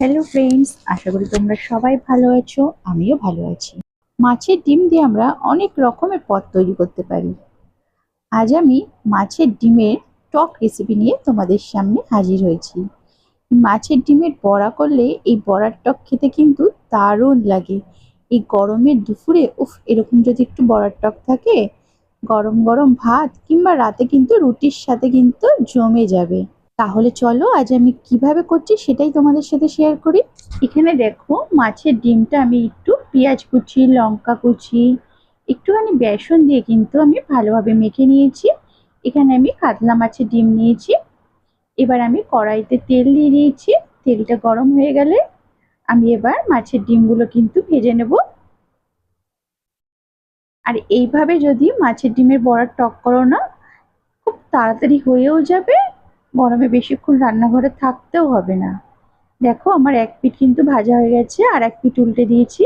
Hello friends আশা করি তোমরা সবাই ভালো আছো, আমিও ভালো আছি। মাছের ডিম দিয়ে আমরা অনেক রকমের পদ তৈরি করতে পারি। আজ আমি মাছের ডিমের টক রেসিপি নিয়ে তোমাদের সামনে হাজির হয়েছি। মাছের ডিমের বড়া করলে এই বড়ার টক খেতে কিন্তু দারুণ লাগে। এই গরমের দুপুরে, উফ, এরকম যদি একটু বড়ার টক থাকে, গরম গরম ভাত কিংবা রাতে কিন্তু রুটির সাথে কিন্তু জমে যাবে। তাহলে চলো আজ আমি কীভাবে করছি সেটাই তোমাদের সাথে শেয়ার করি। এখানে দেখো মাছের ডিমটা আমি একটু পেঁয়াজ কুচি, লঙ্কা কুচি, একটুখানি বেসন দিয়ে কিন্তু আমি ভালোভাবে মেখে নিয়েছি। এখানে আমি কাতলা মাছের ডিম নিয়েছি। এবার আমি কড়াইতে তেল দিয়ে দিয়েছি। তেলটা গরম হয়ে গেলে আমি এবার মাছের ডিমগুলো কিন্তু ভেজে নেব। আর এইভাবে যদি মাছের ডিমের বড়া টক করো না, খুব তাড়াতাড়ি হয়েও যাবে। গরমে বেশিক্ষণ রান্নাঘরে থাকতেও হবে না। দেখো আমার এক পিঠ কিন্তু ভাজা হয়ে গেছে আর এক পিঠ উল্টে দিয়েছি।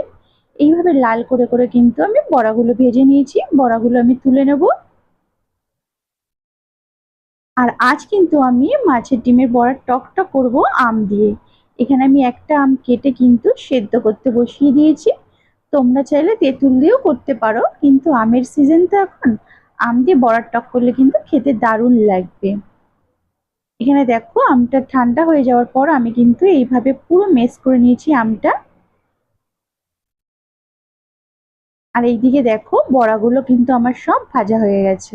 এইভাবে লাল করে করে কিন্তু আমি বড়াগুলো ভেজে নিয়েছি। বড়াগুলো আমি তুলে নেব। আর আজ কিন্তু আমি মাছের ডিমের বড়ার টকটা করব আম দিয়ে। এখানে আমি একটা আম কেটে কিন্তু সেদ্ধ করতে বসিয়ে দিয়েছি। তোমরা চাইলে তেঁতুল দিয়েও করতে পারো, কিন্তু আমের সিজন তো এখন। আম দিয়ে বড়ার টক করলে কিন্তু খেতে দারুণ লাগবে। এখানে দেখো, আমটা ঠান্ডা হয়ে যাওয়ার পর আমি কিন্তু এইভাবে পুরো মেস করে নিয়েছি আমটা। আর এইদিকে দেখো, বড়াগুলো কিন্তু আমার সব ভাজা হয়ে গেছে।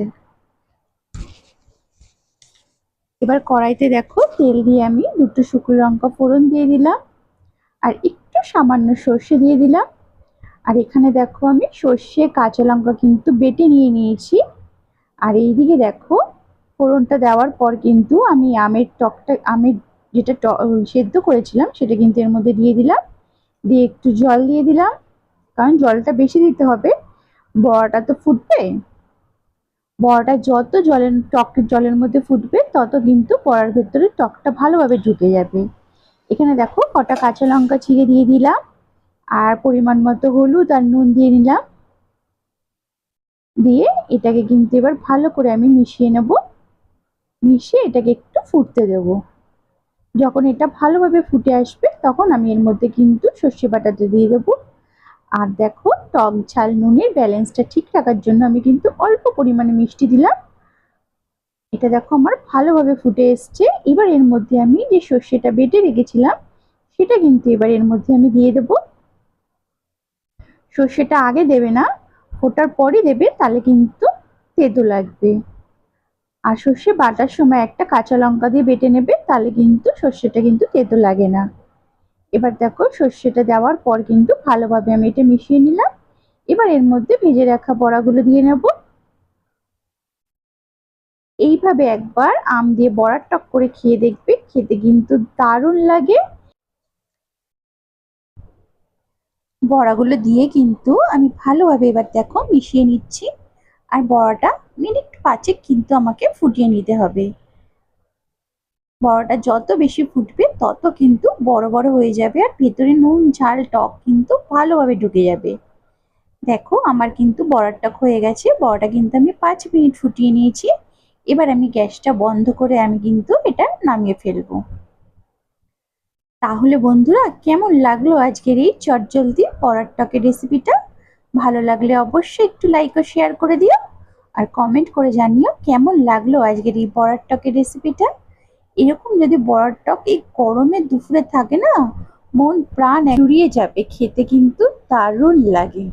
এবার কড়াইতে দেখো, তেল দিয়ে আমি দুটো শুকনো লঙ্কা ফোড়ন দিয়ে দিলাম, আর একটু সামান্য সর্ষে দিয়ে দিলাম। আর এখানে দেখো, আমি সর্ষে কাঁচা লঙ্কা কিন্তু বেটে নিয়ে নিয়েছি। আর এইদিকে দেখো ফোড়নটা দেওয়ার পর কিন্তু আমি আমের টকটা, আমের যেটা সেদ্ধ করেছিলাম সেটা কিন্তু এর মধ্যে দিয়ে দিলাম। দিয়ে একটু জল দিয়ে দিলাম, কারণ জলটা বেশি দিতে হবে। বড়াটা তো ফুটবে। বড়াটা যত জলের টক, জলের মধ্যে ফুটবে, তত কিন্তু বড়ার ভেতরে টকটা ভালোভাবে ঢুকে যাবে। এখানে দেখো কটা কাঁচা লঙ্কা ছিঁড়ে দিয়ে দিলাম, আর পরিমাণ মতো হলুদ আর নুন দিয়ে নিলাম। দিয়ে এটাকে কিন্তু এবার ভালো করে আমি মিশিয়ে নেব। মিশিয়ে এটাকে একটু ফুটতে দেব। যখন এটা ভালোভাবে ফুটে আসবে, তখন আমি এর মধ্যে কিন্তু সর্ষে বাটাটা দিয়ে দেবো। আর দেখো, টক ঝাল নুনের ব্যালেন্সটা ঠিক রাখার জন্য আমি কিন্তু অল্প পরিমাণে মিষ্টি দিলাম। এটা দেখো আমার ভালোভাবে ফুটে এসছে। এবার এর মধ্যে আমি যে সর্ষেটা বেটে রেখেছিলাম, সেটা কিন্তু এবার এর মধ্যে আমি দিয়ে দেবো। সর্ষেটা আগে দেবে না, ফোটার পরই দেবে, তাহলে কিন্তু তেতো লাগবে। আর সর্ষে বাটার সময় একটা কাঁচা লঙ্কা দিয়ে বেটে নেবে, তাহলে কিন্তু সর্ষেটা কিন্তু তেতো লাগে না। এবার দেখো সর্ষেটা দেওয়ার পর কিন্তু ভালোভাবে আমি এটা মিশিয়ে নিলাম। এবার এর মধ্যে ভেজে রাখা বড়াগুলো দিয়ে নেব। এইভাবে একবার আম দিয়ে বড়ার টক করে খেয়ে দেখবে, খেতে কিন্তু দারুণ লাগে। বড়াগুলো দিয়ে কিন্তু আমি ভালোভাবে এবার দেখো মিশিয়ে নিচ্ছি। আর বড়াটা মিনিট পাঁচেক কিন্তু আমাকে ফুটিয়ে নিতে হবে। বড়াটা যত বেশি ফুটবে, তত কিন্তু বড় বড় হয়ে যাবে আর ভেতরে নুন, ঝাল, টক কিন্তু ভালোভাবে ঢুকে যাবে। দেখো, আমার কিন্তু বড়ার টক হয়ে গেছে। বড়াটা কিন্তু আমি পাঁচ মিনিট ফুটিয়ে নিয়েছি। এবার আমি গ্যাসটা বন্ধ করে আমি কিন্তু এটা নামিয়ে ফেলব। তাহলে বন্ধুরা, কেমন লাগল আজকের এই চটজলদি বড়ার টকের রেসিপিটা ভালো লাগলে অবশ্যই একটু লাইক ও শেয়ার করে দিও। আর কমেন্ট করে জানিও কেমন লাগল আজকের এই বড়ার টকের রেসিপিটা এরকম যদি বড়ার টক এই গরমে দুপুরে থাকে না, মন প্রাণ জুড়িয়ে যাবে, খেতে কিন্তু দারুণ লাগে।